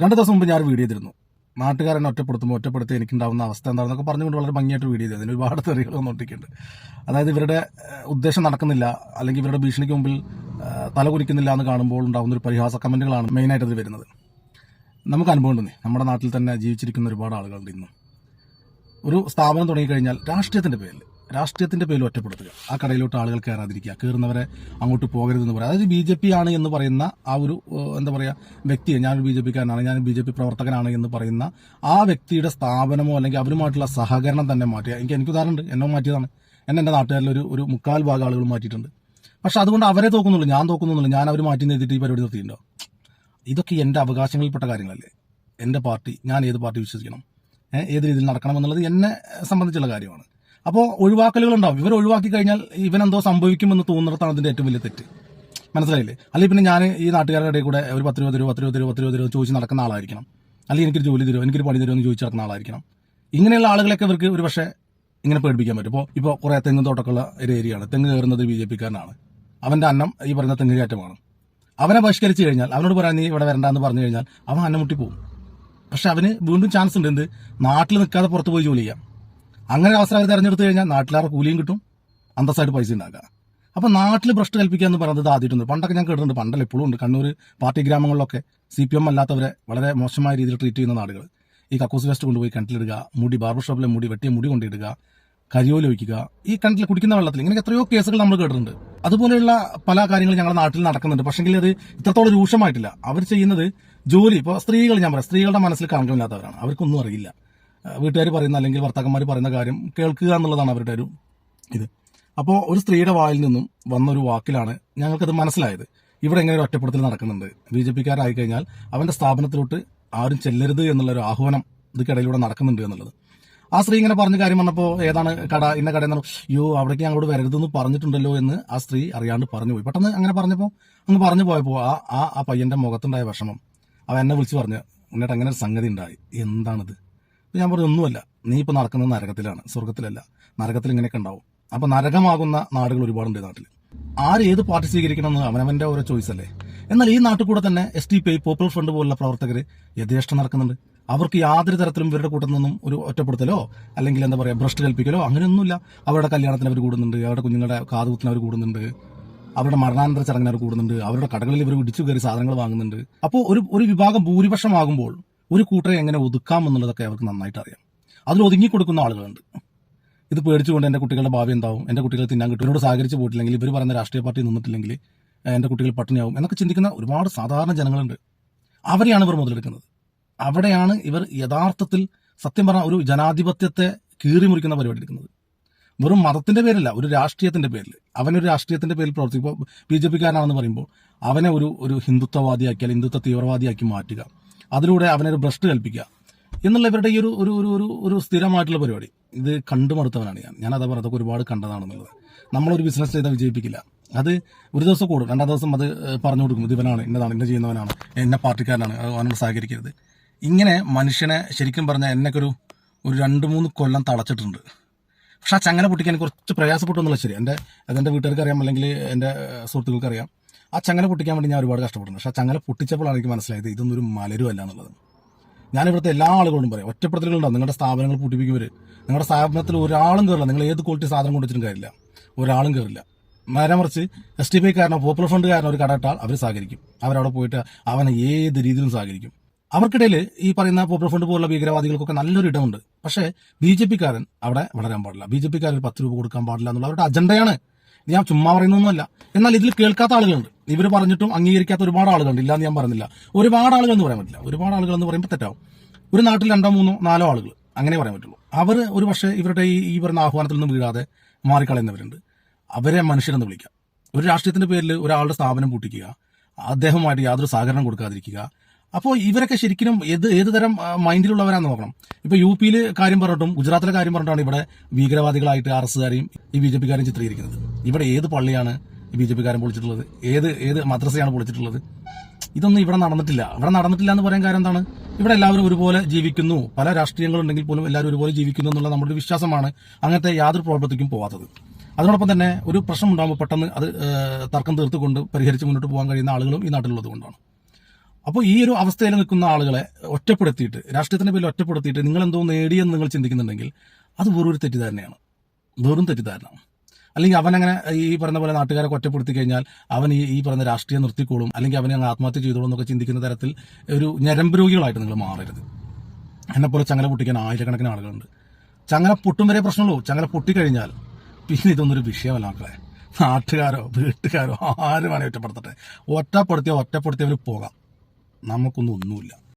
രണ്ട് ദിവസം മുമ്പ് ഞാൻ ഒരു വീഡിയോ ചെയ്തിരുന്നു. നാട്ടുകാരനെ ഒറ്റപ്പെടുത്തുമ്പോൾ ഒറ്റപ്പെടുത്തി എനിക്കുണ്ടാവുന്ന അവസ്ഥ എന്താണെന്നൊക്കെ പറഞ്ഞുകൊണ്ട് വളരെ ഭംഗിയായിട്ട് വീഡിയോ ചെയ്തു. അതിന് ഒരുപാട് തെറികൾ വന്നുകൊണ്ടിരിക്കുന്നുണ്ട് അതായത് ഇവരുടെ ഉദ്ദേശം നടക്കുന്നില്ല. അല്ലെങ്കിൽ ഇവരുടെ ഭീഷണിക്ക് മുമ്പിൽ തല എന്ന് കാണുമ്പോൾ ഉണ്ടാകുന്ന ഒരു പരിഹാസ കമന്റുകളാണ് മെയിനായിട്ട് അതിൽ വരുന്നത്. നമുക്ക് അനുഭവം നമ്മുടെ നാട്ടിൽ തന്നെ ജീവിച്ചിരിക്കുന്ന ഒരുപാട് ആളുകളുണ്ട് ഇന്നും. ഒരു സ്ഥാപനം തുടങ്ങിക്കഴിഞ്ഞാൽ രാഷ്ട്രീയത്തിന്റെ പേരിൽ രാഷ്ട്രീയത്തിന്റെ പേരിൽ ഒറ്റപ്പെടുത്തുക. ആ കടയിലോട്ട് ആളുകൾ കയറാതിരിക്കുക കയറുന്നവരെ അങ്ങോട്ട് പോകരുതെന്ന് പറയുക. അതായത് ബി ജെ പി ആണ് എന്ന് പറയുന്ന ആ ഒരു എന്താ പറയുക വ്യക്തിയെ ഞാനൊരു ബി ജെ പിക്കാരനാണ് ഞാൻ ബി ജെ പി പ്രവർത്തകനാണ് എന്ന് പറയുന്ന ആ വ്യക്തിയുടെ സ്ഥാപനമോ അല്ലെങ്കിൽ അവരുമായിട്ടുള്ള സഹകരണം തന്നെ മാറ്റുക. എനിക്ക് എനിക്ക് ഉദാഹരണമുണ്ട്. എന്നെ മാറ്റിയതാണ്. എന്നെ എന്റെ നാട്ടുകാരിൽ ഒരു ഒരു മുക്കാൽ ഭാഗം ആളുകൾ മാറ്റിയിട്ടുണ്ട്. പക്ഷെ അതുകൊണ്ട് അവരെ തോക്കുന്നുള്ളൂ ഞാൻ തോക്കുന്നുള്ളൂ ഞാൻ അവർ മാറ്റി നിർത്തിയിട്ട് ഈ പരിപാടി നിർത്തിയിട്ടുണ്ടോ? ഇതൊക്കെ എന്റെ അവകാശങ്ങളിൽപ്പെട്ട കാര്യങ്ങളല്ലേ? എന്റെ പാർട്ടി ഞാൻ ഏത് പാർട്ടി വിശ്വസിക്കണം? ഏത് രീതിയിൽ നടക്കണം എന്നുള്ളത് എന്നെ സംബന്ധിച്ചുള്ള കാര്യമാണ്. അപ്പോൾ ഒഴിവാക്കലുകൾ ഉണ്ടാവും ഇവർ ഒഴിവാക്കി കഴിഞ്ഞാൽ ഇവനെന്തോ സംഭവിക്കുമെന്ന് തോന്നുന്നിടത്താണ് അതിന്റെ ഏറ്റവും വലിയ തെറ്റ്. മനസ്സിലായില്ലേ? അല്ലെങ്കിൽ പിന്നെ ഞാൻ ഈ നാട്ടുകാരുടെ ഇടയിൽ കൂടെ ഒരു പത്ത് രൂപ തരുമോ പത്ത് രൂപ തരുമോ പത്ത് രൂപ തരുമോ ചോദിച്ച് നടക്കുന്ന ആളായിരിക്കണം. അല്ലെങ്കിൽ എനിക്കൊരു ജോലി തരുമോ എനിക്കൊരു പണി തരുമോ എന്ന് ചോദിച്ച് നടക്കുന്ന ആളായിരിക്കണം. ഇങ്ങനെയുള്ള ആളുകളൊക്കെ ഇവർക്ക് ഒരു പക്ഷേ ഇങ്ങനെ പേടിപ്പിക്കാൻ പറ്റും. ഇപ്പോൾ ഇപ്പോൾ കുറേ തെങ്ങ് തോട്ടക്കുള്ള ഒരു ഏരിയയാണ്. തെങ്ങ് കയറുന്നത് ബി ജെ പിക്കാരനാണ്. അവന്റെ അന്നം ഈ പറയുന്ന തെങ്ങ് കയറ്റമാണ് അവനെ ബഹിഷ്കരിച്ചു കഴിഞ്ഞാൽ അവനോട് പറയാൻ നീ ഇവിടെ വരണ്ടെന്ന് പറഞ്ഞു കഴിഞ്ഞാൽ അവൻ അന്നം മുട്ടി പോകും. പക്ഷെ അവന് വീണ്ടും ചാൻസ് ഉണ്ട് എന്ത്? നാട്ടിൽ നിൽക്കാതെ പുറത്ത് പോയി ജോലി ചെയ്യാം. അങ്ങനെ അവസരം അവർ തെരഞ്ഞെടുത്ത് കഴിഞ്ഞാൽ നാട്ടിലാറെ കൂലിയും കിട്ടും അന്തസ്സായിട്ട് പൈസ ഉണ്ടാക്കുക. അപ്പോൾ നാട്ടിൽ ഭ്രഷ്ട് കൽപ്പിക്കുക എന്ന് പറയുന്നത് ആദ്യമായിട്ടുണ്ട്. പണ്ടൊക്കെ ഞാൻ കേട്ടിട്ടുണ്ട് പണ്ടല്ല ഇപ്പോഴും ഉണ്ട്. കണ്ണൂർ പാർട്ടി ഗ്രാമങ്ങളിലൊക്കെ സി പി എം അല്ലാത്തവരെ വളരെ മോശമായ രീതിയിൽ ട്രീറ്റ് ചെയ്യുന്ന നാടുകൾ ഈ കക്കൂസ് വേസ്റ്റ് കൊണ്ടുപോയി കിണറ്റിലിടുക മുടി ബാർബർ ഷോപ്പിലെ മുടി വെട്ടിയ മുടി കൊണ്ടിടുക കരിയോല ഒഴിക്കുക ഈ കിണറ്റിൽ കുടിക്കുന്ന വെള്ളത്തിൽ ഇങ്ങനെ എത്രയോ കേസുകൾ നമ്മൾ കേട്ടിട്ടുണ്ട്. അതുപോലെയുള്ള പല കാര്യങ്ങളും ഞങ്ങളുടെ നാട്ടിൽ നടക്കുന്നുണ്ട്. പക്ഷെങ്കിൽ അത് ഇത്രത്തോളം രൂക്ഷമായിട്ടില്ല. അവർ ചെയ്യുന്നത് ജോലി. ഇപ്പോൾ സ്ത്രീകൾ ഞാൻ പറയാം സ്ത്രീകളുടെ മനസ്സിൽ കളങ്കമില്ലാത്തവരാണ് അവർക്കൊന്നും അറിയില്ല. വീട്ടുകാർ പറയുന്ന അല്ലെങ്കിൽ ഭർത്താക്കന്മാർ പറയുന്ന കാര്യം കേൾക്കുക എന്നുള്ളതാണ് അവരുടെ ഒരു ഇത്. അപ്പോൾ ഒരു സ്ത്രീയുടെ വായിൽ നിന്നും വന്നൊരു വാക്കിലാണ് ഞങ്ങൾക്കത് മനസ്സിലായത്. ഇവിടെ എങ്ങനെ ഒരു ഒറ്റപ്പെടുത്തൽ നടക്കുന്നുണ്ട്. ബി ജെ പിക്കാരായി കഴിഞ്ഞാൽ അവന്റെ സ്ഥാപനത്തിലോട്ട് ആരും ചെല്ലരുത് എന്നുള്ള ഒരു ആഹ്വാനം ഇതിക്കിടയിലൂടെ നടക്കുന്നുണ്ട് എന്നുള്ളത്. ആ സ്ത്രീ ഇങ്ങനെ പറഞ്ഞ കാര്യം വന്നപ്പോൾ ഏതാണ് കട ഇന്ന കട എന്ന് അയ്യോ അവിടേക്ക് ഞങ്ങളോട് വരരുതെന്ന് പറഞ്ഞിട്ടുണ്ടല്ലോ എന്ന് ആ സ്ത്രീ അറിയാണ്ട് പറഞ്ഞു പോയി പെട്ടെന്ന് അങ്ങനെ പറഞ്ഞപ്പോൾ അങ്ങ് പറഞ്ഞു പോയപ്പോൾ ആ ആ ആ പയ്യന്റെ മുഖത്തുണ്ടായ വിഷമം. അവൻ എന്നെ വിളിച്ച് പറഞ്ഞു എന്നിട്ട് അങ്ങനെ ഒരു സംഗതി ഉണ്ടായി. എന്താണിത്? ഞാൻ പറഞ്ഞു ഒന്നുമല്ല. നീ ഇപ്പൊ നടക്കുന്നത് നരകത്തിലാണ് സ്വർഗത്തിലല്ല നരകത്തിൽ ഇങ്ങനെയൊക്കെ ഉണ്ടാവും. അപ്പൊ നരകമാകുന്ന നാടുകൾ ഒരുപാടുണ്ട് നാട്ടിൽ ആര് ഏത് പാർട്ടി സ്വീകരിക്കണമെന്ന് അവനവന്റെ ഓരോ ചോയ്സ് അല്ലേ? എന്നാൽ ഈ നാട്ടിൽ കൂടെ തന്നെ S T P I popular front പോലുള്ള പ്രവർത്തകർ യഥേഷ്ടം നടക്കുന്നുണ്ട്. അവർക്ക് യാതൊരു തരത്തിലും ഇവരുടെ കൂട്ടത്തിൽ നിന്നും ഒരു ഒറ്റപ്പെടുത്തലോ അല്ലെങ്കിൽ എന്താ പറയുക ഭ്രഷ്ട് കൽപ്പിക്കലോ അങ്ങനെയൊന്നുമില്ല. അവരുടെ കല്യാണത്തിന് അവർ കൂടുന്നുണ്ട് അവരുടെ കുഞ്ഞുങ്ങളുടെ കാതുകുത്തിന് അവർ കൂടുന്നുണ്ട് അവരുടെ മരണാനന്തര ചടങ്ങിന് അവർ കൂടുന്നുണ്ട് അവരുടെ കടകളിൽ ഇവർ ഇടിച്ചു കയറി സാധനങ്ങൾ വാങ്ങുന്നുണ്ട്. അപ്പോൾ ഒരു ഒരു വിഭാഗം ഭൂരിപക്ഷമാകുമ്പോൾ ഒരു കൂട്ടരെ എങ്ങനെ ഒതുക്കാം എന്നുള്ളതൊക്കെ അവർക്ക് നന്നായിട്ട് അറിയാം അതിൽ ഒതുങ്ങി കൊടുക്കുന്ന ആളുകളുണ്ട്. ഇത് പേടിച്ചുകൊണ്ട് എന്റെ കുട്ടികളുടെ ഭാവി എന്താവും? എന്റെ കുട്ടികൾ തിന്നാൻ കിട്ടും. ഇവരോട് സഹകരിച്ച് പോയിട്ടില്ലെങ്കിൽ ഇവർ പറയുന്ന രാഷ്ട്രീയ പാർട്ടി നിന്നിട്ടില്ലെങ്കിൽ എന്റെ കുട്ടികൾ പട്ടിണിയാവും എന്നൊക്കെ ചിന്തിക്കുന്ന ഒരുപാട് സാധാരണ ജനങ്ങളുണ്ട്. അവരെയാണ് ഇവർ മുതലെടുക്കുന്നത്. അവിടെയാണ് ഇവർ യഥാർത്ഥത്തിൽ സത്യം പറഞ്ഞ ഒരു ജനാധിപത്യത്തെ കീറി മുറിക്കുന്ന പരിപാടി എടുക്കുന്നത്. വെറും മതത്തിന്റെ പേരില്ല ഒരു രാഷ്ട്രീയത്തിന്റെ പേരിൽ. അവനൊരു രാഷ്ട്രീയത്തിന്റെ പേരിൽ പ്രവർത്തിക്കുമ്പോൾ ബി ജെ പിക്കാരനാണെന്ന് പറയുമ്പോൾ അവനെ ഒരു ഒരു ഹിന്ദുത്വവാദിയാക്കിയാൽ ഹിന്ദുത്വ തീവ്രവാദിയാക്കി മാറ്റുക. അതിലൂടെ അവനൊരു ഭ്രഷ്ട് കൽപ്പിക്കുക എന്നുള്ള ഇവരുടെ ഈ ഒരു ഒരു ഒരു ഒരു സ്ഥിരമായിട്ടുള്ള പരിപാടി. ഇത് കണ്ടുമടുത്തവനാണ് ഞാൻ. ഞാൻ അതാ പറഞ്ഞതൊക്കെ ഒരുപാട് കണ്ടതാണെന്നുള്ളത്. നമ്മളൊരു ബിസിനസ് ചെയ്താൽ വിജയിപ്പിക്കില്ല. അത് ഒരു ദിവസം കൂടും. രണ്ടാം ദിവസം അത് പറഞ്ഞു കൊടുക്കും. ഇത് ഇവനാണ് ഇന്നതാണ് ഇന്ന ചെയ്യുന്നവനാണ് എന്നെ പാർട്ടിക്കാരനാണ് അവനോട് സഹകരിക്കരുത്. ഇങ്ങനെ മനുഷ്യനെ ശരിക്കും പറഞ്ഞാൽ എന്നൊക്കെ ഒരു ഒരു രണ്ട് മൂന്ന് കൊല്ലം തളച്ചിട്ടുണ്ട്. പക്ഷെ ആ ചങ്ങല പൊട്ടിക്കാൻ കുറച്ച് പ്രയാസപ്പെട്ടു എന്നുള്ള ശരി എന്റെ അതെന്റെ വീട്ടുകാർക്ക് അറിയാം അല്ലെങ്കിൽ എന്റെ സുഹൃത്തുക്കൾക്ക് അറിയാം ആ ചങ്ങല പൊട്ടിക്കാൻ വേണ്ടി ഞാൻ ഒരുപാട് കഷ്ടപ്പെടുന്നു. പക്ഷെ ആ ചങ്ങല പൊട്ടിച്ചപ്പോഴാണ് എനിക്ക് മനസ്സിലായത് ഇതൊന്നും ഒരു അല്ല എന്നുള്ളത് ഞാൻ ഇവിടുത്തെ എല്ലാ ആളുകളോടും പറയാം ഒറ്റപ്പെടുത്തലുകളുണ്ടോ നിങ്ങളുടെ സ്ഥാപനങ്ങൾ പൂട്ടിപ്പിക്കുവര്. നിങ്ങളുടെ സ്ഥാപനത്തിൽ ഒരാളും കയറില്ല നിങ്ങൾ ഏത് ക്വാളിറ്റി സാധനം കൊണ്ടുവച്ചിട്ടും കാര്യമില്ല. ഒരാളും കയറില്ല നേരെ മറിച്ച് എസ് ടി പി കാരണം പോപ്പുലർ ഫണ്ട് കാരണം ഒരു കടയിട്ടാൽ അവർ സഹകരിക്കും. അവരവിടെ പോയിട്ട് അവനെ ഏത് രീതിയിലും സഹകരിക്കും. അവർക്കിടയിൽ ഈ പറയുന്ന പോപ്പുലർ ഫണ്ട് പോലുള്ള ഭീകരവാദികൾക്കൊക്കെ നല്ലൊരു ഇടമുണ്ട്. പക്ഷേ ബി ജെ പിക്കാരൻ അവിടെ വളരാൻ പാടില്ല. ബി ജെ പിക്കാരൻ പത്ത് രൂപ കൊടുക്കാൻ പാടില്ല എന്നുള്ള അവരുടെ അജണ്ടയാണ് ഞാൻ ചുമ്മാ പറയുന്നൊന്നുമല്ല എന്നാൽ ഇതിൽ കേൾക്കാത്ത ആളുകളുണ്ട്. ഇവർ പറഞ്ഞിട്ടും അംഗീകരിക്കാത്ത ഒരുപാട് ആളുകളുണ്ട്. ഇല്ലാന്ന് ഞാൻ പറഞ്ഞില്ല. ഒരുപാട് ആളുകൾ എന്ന് പറയാൻ പറ്റില്ല. ഒരുപാട് ആളുകൾ എന്ന് പറയുമ്പോൾ തെറ്റാവും. ഒരു നാട്ടിൽ രണ്ടോ മൂന്നോ നാലോ ആളുകൾ. അങ്ങനെ പറയാൻ പറ്റുള്ളൂ. അവർ ഒരു പക്ഷേ ഇവരുടെ ഈ പറയുന്ന ആഹ്വാനത്തിൽ നിന്നും വീഴാതെ മാറിക്കളയുന്നവരുണ്ട്. അവരെ മനുഷ്യരെന്ന് വിളിക്കാം. ഒരു രാഷ്ട്രീയത്തിന്റെ പേരിൽ ഒരാളുടെ സ്ഥാപനം പൂട്ടിക്കുക അദ്ദേഹവുമായിട്ട് യാതൊരു സഹകരണം കൊടുക്കാതിരിക്കുക. അപ്പോൾ ഇവരൊക്കെ ശരിക്കും ഏത് ഏത് തരം മൈൻഡിലുള്ളവരാന്ന് നോക്കണം ഇപ്പൊ യു പിയിൽ കാര്യം പറഞ്ഞിട്ടും ഗുജറാത്തിലെ കാര്യം പറഞ്ഞിട്ടാണ് ഇവിടെ ഭീകരവാദികളായിട്ട് ആർ എസുകാരെയും ഈ ബി ജെ പിക്കാരെയും ചിത്രീകരിക്കുന്നത്. ഇവിടെ ഏത് പള്ളിയാണ് ബി ജെ പിക്കാരൻ പൊളിച്ചിട്ടുള്ളത്? ഏത് ഏത് മദ്രസയാണ് പൊളിച്ചിട്ടുള്ളത്? ഇതൊന്നും ഇവിടെ നടന്നിട്ടില്ല. ഇവിടെ നടന്നിട്ടില്ല എന്ന് പറയാൻ കാര്യം എന്താണ്? ഇവിടെ എല്ലാവരും ഒരുപോലെ ജീവിക്കുന്നു. പല രാഷ്ട്രീയങ്ങളുണ്ടെങ്കിൽ പോലും എല്ലാവരും ഒരുപോലെ ജീവിക്കുന്നു എന്നുള്ള നമ്മുടെ ഒരു വിശ്വാസമാണ് അങ്ങനത്തെ യാതൊരു പ്രോബ്ലത്തേക്കും പോവാത്തത്. അതിനോടൊപ്പം തന്നെ ഒരു പ്രശ്നം ഉണ്ടാകുമ്പോൾ പെട്ടെന്ന് അത് തർക്കം തീർത്തുകൊണ്ട് പരിഹരിച്ച് മുന്നോട്ട് പോകാൻ കഴിയുന്ന ആളുകളും ഈ നാട്ടിലുള്ളത് കൊണ്ടാണ്. അപ്പോൾ ഈ ഒരു അവസ്ഥയിൽ നിൽക്കുന്ന ആളുകളെ ഒറ്റപ്പെടുത്തിയിട്ട് രാഷ്ട്രീയത്തിന്റെ പേരിൽ ഒറ്റപ്പെടുത്തിയിട്ട് നിങ്ങൾ എന്തോ നേടിയെന്ന് നിങ്ങൾ ചിന്തിക്കുന്നുണ്ടെങ്കിൽ അത് വെറും ഒരു തെറ്റിദ്ധാരണയാണ്. വെറും തെറ്റിദ്ധാരണ. അല്ലെങ്കിൽ അവൻ അങ്ങനെ ഈ പറഞ്ഞ പോലെ നാട്ടുകാരെ കൊറ്റപ്പെടുത്തി കഴിഞ്ഞാൽ അവൻ ഈ ഈ പറഞ്ഞ രാഷ്ട്രീയം നിർത്തിക്കോളും അല്ലെങ്കിൽ അവനെ അങ്ങ് ആത്മഹത്യ ചെയ്തോളും എന്നൊക്കെ ചിന്തിക്കുന്ന തരത്തിൽ ഒരു ഞരമ്പ് രോഗികളായിട്ട് നിങ്ങൾ മാറരുത്. എന്നെപ്പോലെ ചങ്ങല പൊട്ടിക്കാൻ ആയിരക്കണക്കിന് ആളുകളുണ്ട്. ചങ്ങല പൊട്ടും വരെ പ്രശ്നമുള്ളൂ. ചങ്ങല പൊട്ടിക്കഴിഞ്ഞാൽ പിന്നെ ഇതൊന്നൊരു വിഷയമല്ല മക്കളെ. നാട്ടുകാരോ വീട്ടുകാരോ ആരും ഒറ്റപ്പെടുത്തട്ടെ. ഒറ്റപ്പെടുത്തിയ ഒറ്റപ്പെടുത്തിയവർ പോകാം. നമുക്കൊന്നും ഒന്നുമില്ല.